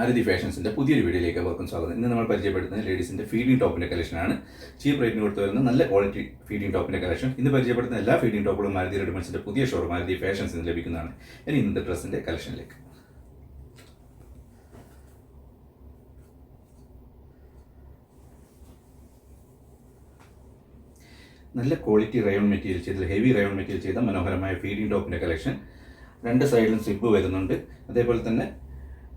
ആരതി ഫാഷൻസിന്റെ പുതിയൊരു വീഡിയോയിലേക്ക് അവർക്കും സ്വാഗതം. ഇന്ന് നമ്മൾ പരിചയപ്പെടുത്തുന്നത് ലേഡീസിന്റെ ഫീഡിംഗ് ടോപ്പിന്റെ കളക്ഷനാണ് ചീപ്പ് റേറ്റിന് കൊടുത്തു വരുന്ന നല്ല ക്വാളിറ്റി ഫീഡിംഗ് ടോപ്പിന്റെ കളക്ഷൻ ഇന്ന് പരിചയപ്പെടുത്തുന്ന എല്ലാ ഫീഡിംഗ് ടോപ്പുകളും മാരുതി റെഡിമെൻസിന്റെ പുതിയ ഷോറും മാരുതി ഫാഷൻസിന് ലഭിക്കുന്നതാണ്. ഇനി ഇന്നത്തെ ഡ്രസ്സിന്റെ കളക്ഷനിലേക്ക് നല്ല ക്വാളിറ്റി റയോൺ മെറ്റീരിയൽ ചെയ്ത ഹെവി റയോൺ മെറ്റീരിയൽ ചെയ്ത മനോഹരമായ ഫീഡിംഗ് ടോപ്പിന്റെ കളക്ഷൻ രണ്ട് സൈഡിലും സിബ് വരുന്നുണ്ട്. അതേപോലെ തന്നെ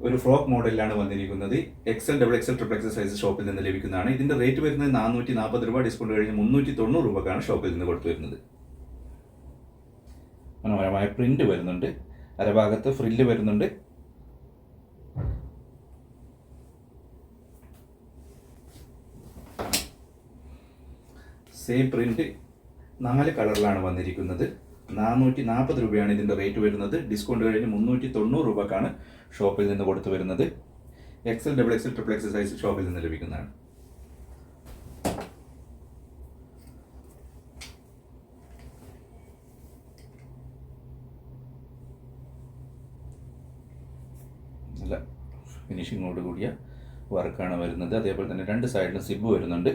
ഒരു ഫ്രോക്ക് മോഡലിലാണ് വന്നിരിക്കുന്നത്. XL double XL triple XL size ഷോപ്പിൽ നിന്ന് ലഭിക്കുന്നതാണ്. ഇതിന്റെ റേറ്റ് വരുന്നത് നാനൂറ്റി നാൽപ്പത് രൂപ ഡിസ്കൗണ്ട് കഴിഞ്ഞ് മുന്നൂറ്റി തൊണ്ണൂറ് രൂപക്കാണ് ഷോപ്പിൽ നിന്ന് കൊടുത്തു വരുന്നത്. മനോഹരമായ പ്രിന്റ് വരുന്നുണ്ട്. അരഭാഗത്ത് ഫ്രില്ല് വരുന്നുണ്ട്. സെയിം പ്രിന്റ് നാല് കളറിലാണ് വന്നിരിക്കുന്നത്. നാനൂറ്റി നാൽപ്പത് രൂപയാണ് ഇതിന്റെ റേറ്റ് വരുന്നത്. ഡിസ്കൗണ്ട് കഴിഞ്ഞ് മുന്നൂറ്റി തൊണ്ണൂറ് രൂപക്കാണ് ഷോപ്പിൽ നിന്ന് കൊടുത്തു വരുന്നത്. XL double XL triple XL size ഷോപ്പിൽ നിന്ന് ലഭിക്കുന്നതാണ്. നല്ല ഫിനിഷിങ്ങോട് കൂടിയ വർക്കാണ് വരുന്നത്. അതേപോലെ തന്നെ രണ്ട് സൈഡിലും സിബ് വരുന്നുണ്ട്.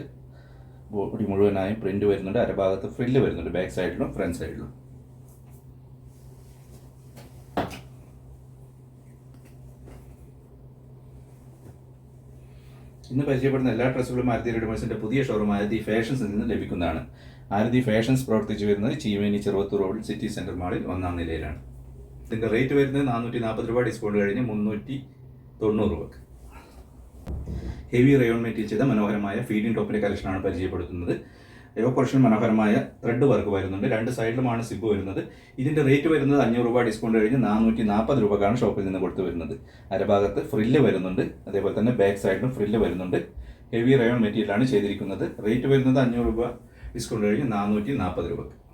ബോഡി മുഴുവനായും പ്രിന്റ് വരുന്നുണ്ട്. അരഭാഗത്ത് ഫ്രില്ല് വരുന്നുണ്ട്. ബാക്ക് സൈഡിലും ഫ്രണ്ട് സൈഡിലും ഇന്ന് പരിചയപ്പെടുന്ന എല്ലാ ഡ്രസ്സുകളും ആരതി റെഡിമേഴ്സിന്റെ പുതിയ ഷോറൂം ആരതി ഫാഷൻസിൽ നിന്ന് ലഭിക്കുന്നതാണ്. ആരതി ഫാഷൻസ് പ്രവർത്തിച്ചു വരുന്നത് ചീമേനി ചെറുവത്തൂർ റോഡിൽ സിറ്റി സെന്റർ മാളിൽ ഒന്നാം നിലയിലാണ്. ഇതിന്റെ റേറ്റ് വരുന്നത് നാനൂറ്റി നാൽപ്പത് രൂപ ഡിസ്കൗണ്ട് കഴിഞ്ഞ് മുന്നൂറ്റി തൊണ്ണൂറ് രൂപക്ക്. ഹെവി റയോൺ മെറ്റീരിയൽ ചെയ്ത മനോഹരമായ ഫീഡിംഗ് ടോപ്പിന്റെ കളക്ഷനാണ് പരിചയപ്പെടുത്തുന്നത്. യോ പോർഷൻ മനോഹരമായ ത്രെഡ് വർക്ക് വരുന്നുണ്ട്. രണ്ട് സൈഡിലുമാണ് സിബ് വരുന്നത്. ഇതിന്റെ റേറ്റ് വരുന്നത് അഞ്ഞൂറ് രൂപ ഡിസ്കൗണ്ട് കഴിഞ്ഞ് നാനൂറ്റി നാൽപ്പത് രൂപക്കാണ് ഷോപ്പിൽ നിന്ന് കൊടുത്തു വരുന്നത്. അരഭാഗത്ത് ഫ്രില്ല് വരുന്നുണ്ട്. അതേപോലെ തന്നെ ബാക്ക് സൈഡിലും ഫ്രില്ല് വരുന്നുണ്ട്. ഹെവി റയോൺ മെറ്റീരിയലാണ് ചെയ്തിരിക്കുന്നത്. റേറ്റ് വരുന്നത് അഞ്ഞൂറ് രൂപ ഡിസ്കൗണ്ട് കഴിഞ്ഞ് നാനൂറ്റി നാൽപ്പത് രൂപക്ക്.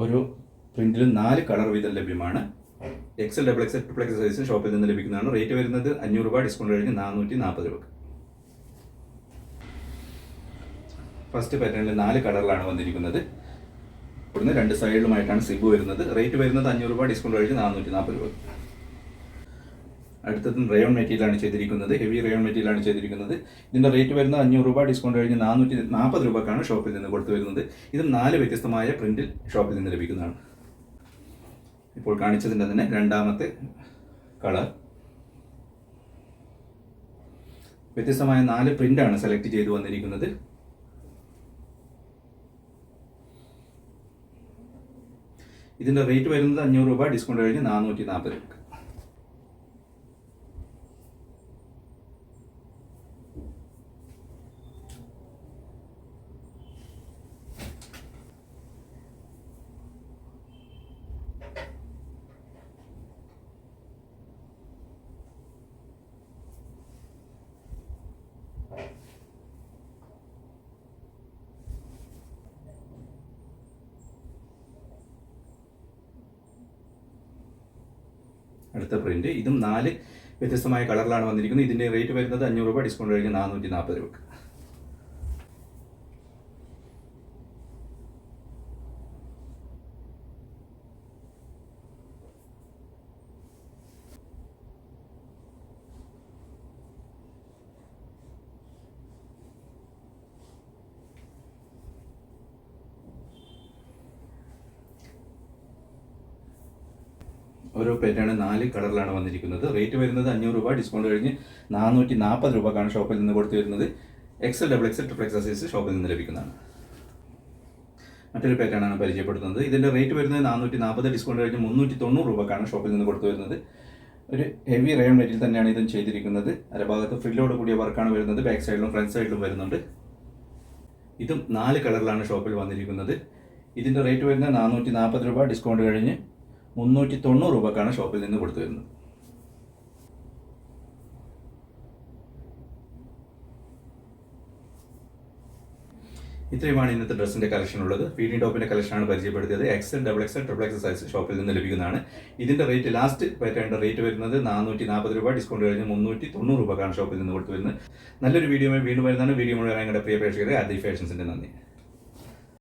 ഓരോ പ്രിന്റിലും നാല് കളർ വീതം ലഭ്യമാണ്. XL double XL triple XL size ഷോപ്പിൽ നിന്ന് ലഭിക്കുന്നതാണ്. റേറ്റ് വരുന്നത് അഞ്ഞൂറ് രൂപ ഡിസ്കൗണ്ട് കഴിഞ്ഞ് നാനൂറ്റി നാൽപ്പത് രൂപ ഫസ്റ്റ് പാറ്റേണിൽ നാല് കളറിലാണ് വന്നിരിക്കുന്നത്. ഇവിടുന്ന് രണ്ട് സൈഡിലുമായിട്ടാണ് സിബ് വരുന്നത്. റേറ്റ് വരുന്നത് അഞ്ഞൂറ് രൂപ ഡിസ്കൗണ്ട് കഴിഞ്ഞ് നാനൂറ്റി നാൽപ്പത് രൂപ അടുത്തതും റയോൺ മെറ്റീരിയലാണ് ചെയ്തിരിക്കുന്നത്. ഹെവി റയോൺ മെറ്റീരിയലാണ് ചെയ്തിരിക്കുന്നത്. ഇതിന്റെ റേറ്റ് വരുന്നത് അഞ്ഞൂറ് രൂപ ഡിസ്കൗണ്ട് കഴിഞ്ഞ് നാനൂറ്റി നാൽപ്പത് രൂപക്കാണ് ഷോപ്പിൽ നിന്ന് കൊടുത്തു വരുന്നത്. ഇതും നാല് വ്യത്യസ്തമായ പ്രിന്റിൽ ഷോപ്പിൽ നിന്ന് ലഭിക്കുന്നതാണ്. ഇപ്പോൾ കാണിച്ചതിന്റെ തന്നെ രണ്ടാമത്തെ കളർ വ്യത്യസ്തമായ നാല് പ്രിന്റാണ് സെലക്ട് ചെയ്തു വന്നിരിക്കുന്നത്. ഇതിന്റെ റേറ്റ് വരുന്നത് അഞ്ഞൂറ് രൂപ ഡിസ്കൗണ്ട് കഴിഞ്ഞ് നാനൂറ്റി നാൽപ്പത് രൂപ അടുത്ത പ്രിന്റ്. ഇതും നാല് വ്യത്യസ്തമായ കളറിലാണ് വന്നിരിക്കുന്നത്. ഇതിന്റെ റേറ്റ് വരുന്നത് അഞ്ഞൂറ് രൂപ ഡിസ്കൗണ്ട് കഴിഞ്ഞ് നാനൂറ്റി നാൽപ്പത് രൂപ ഓരോ പാറ്റേൺ നാല് കളറിലാണ് വന്നിരിക്കുന്നത്. റേറ്റ് വരുന്നത് അഞ്ഞൂറ് രൂപ ഡിസ്കൗണ്ട് കഴിഞ്ഞ് നാനൂറ്റി നാൽപ്പത് രൂപക്കാണ് ഷോപ്പിൽ നിന്ന് കൊടുത്തു വരുന്നത്. XL double XL triple XL size ഷോപ്പിൽ നിന്ന് ലഭിക്കുന്നതാണ്. മറ്റൊരു പാറ്റേണാണ് പരിചയപ്പെടുത്തുന്നത്. ഇതിന്റെ റേറ്റ് വരുന്നത് നാനൂറ്റി നാൽപ്പത് ഡിസ്കൗണ്ട് കഴിഞ്ഞ് മുന്നൂറ്റി തൊണ്ണൂറ് രൂപക്കാണ് ഷോപ്പിൽ നിന്ന് കൊടുത്തു വരുന്നത്. ഒരു ഹെവി റയോൺ മെറ്റീരിയൽ തന്നെയാണ് ഇതും ചെയ്തിരിക്കുന്നത്. അരഭാഗത്ത് ഫ്രില്ലോട് കൂടിയ വർക്കാണ് വരുന്നത്. ബാക്ക് സൈഡിലും ഫ്രണ്ട് സൈഡിലും വരുന്നുണ്ട്. ഇതും നാല് കളറിലാണ് ഷോപ്പിൽ വന്നിരിക്കുന്നത്. ഇതിന്റെ റേറ്റ് വരുന്നത് നാനൂറ്റി നാൽപ്പത് രൂപ ഡിസ്കൗണ്ട് കഴിഞ്ഞ് മുന്നൂറ്റി തൊണ്ണൂറ് രൂപക്കാണ് ഷോപ്പിൽ നിന്ന് കൊടുത്തു വരുന്നത് ഇത്രയുമാണ് ഇന്നത്തെ ഡ്രസ്സിന്റെ കളക്ഷൻ ഉള്ളത്. ഫീഡിംഗ് ടോപ്പിന്റെ കളക്ഷനാണ് പരിചയപ്പെടുത്തിയത്. XL double XL triple XL size ഷോപ്പിൽ നിന്ന് ലഭിക്കുന്നതാണ്. ഇതിന്റെ റേറ്റ് ലാസ്റ്റ് പറ്റേണ്ട റേറ്റ് വരുന്നത് നാനൂറ്റി നാൽപ്പത് രൂപ. ഡിസ്കൗണ്ട് കഴിഞ്ഞ് മുന്നൂറ്റി തൊണ്ണൂറ് രൂപക്കാണ് ഷോപ്പിൽ നിന്ന് കൊടുത്തു വരുന്നത് നല്ലൊരു വീഡിയോ വീണ്ടും വരുന്നതാണ്. വീഡിയോ മുഴുവൻ ഞങ്ങളുടെ പ്രിയ പ്രേക്ഷകരെ അതി ഫാഷൻസിന്റെ നന്ദി.